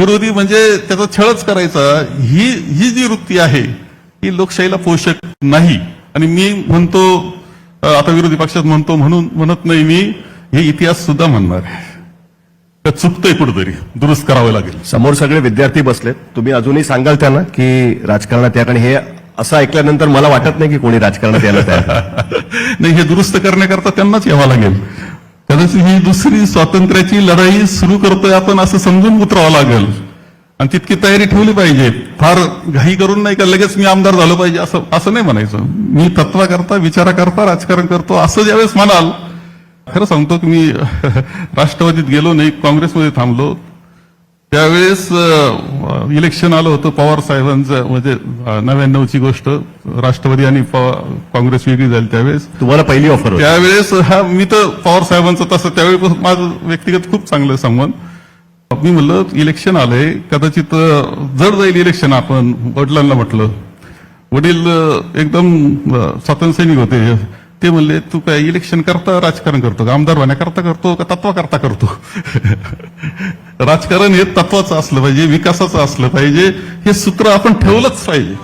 विरोधी म्हणजे त्याचा छळच करायचा. ही ही जी वृत्ती आहे ही लोकशाहीला पोषक नाही. आणि मी म्हणतो आता विरोधी पक्षात म्हणतो म्हणून म्हणत नाही मी हे इतिहास सुद्धा म्हणणार आहे. का चुकतंय कुठेतरी दुरुस्त करावं लागेल. समोर सगळे विद्यार्थी बसलेत. तुम्ही अजूनही सांगाल त्यांना की राजकारणात या आणि हे असं ऐकल्यानंतर मला वाटत नाही की कोणी राजकारणात यायला. नाही हे दुरुस्त करण्याकरता त्यांनाच यावं लागेल. कदाचित ही दुसरी स्वातंत्र्याची लढाई सुरू करतोय आपण असं समजून उतरावं लागेल. आणि तितकी तयारी ठेवली पाहिजे. फार घाई करून नाही का लगेच मी आमदार झालो पाहिजे असं असं नाही म्हणायचं. मी तत्त्व करता विचारा करता राजकारण करतो असं ज्यावेळेस म्हणाल. खरं सांगतो की मी राष्ट्रवादीत गेलो नाही काँग्रेसमध्ये थांबलो. त्यावेळेस इलेक्शन आलं होतं पवार साहेबांचं म्हणजे नव्याण्णवची गोष्ट. राष्ट्रवादी आणि काँग्रेस वेगळी झाली त्यावेळेस. तुम्हाला पहिली ऑफर त्यावेळेस हा मी तर पवार साहेबांचं तसं त्यावेळी माझं व्यक्तिगत खूप चांगलं संबंध मी म्हणलं इलेक्शन आलंय कदाचित जड जाईल इलेक्शन आपण वडिलांना म्हटलं. वडील एकदम अं, स्वातंत्र्य सैनिक होते. ते म्हणले तू काय इलेक्शन करता राजकारण करतो का? आमदार होण्याकरता करतो का तत्वा करता करतो? राजकारण हे तत्वाचं असलं पाहिजे विकासाचं असलं पाहिजे. हे सूत्र आपण ठेवलंच पाहिजे.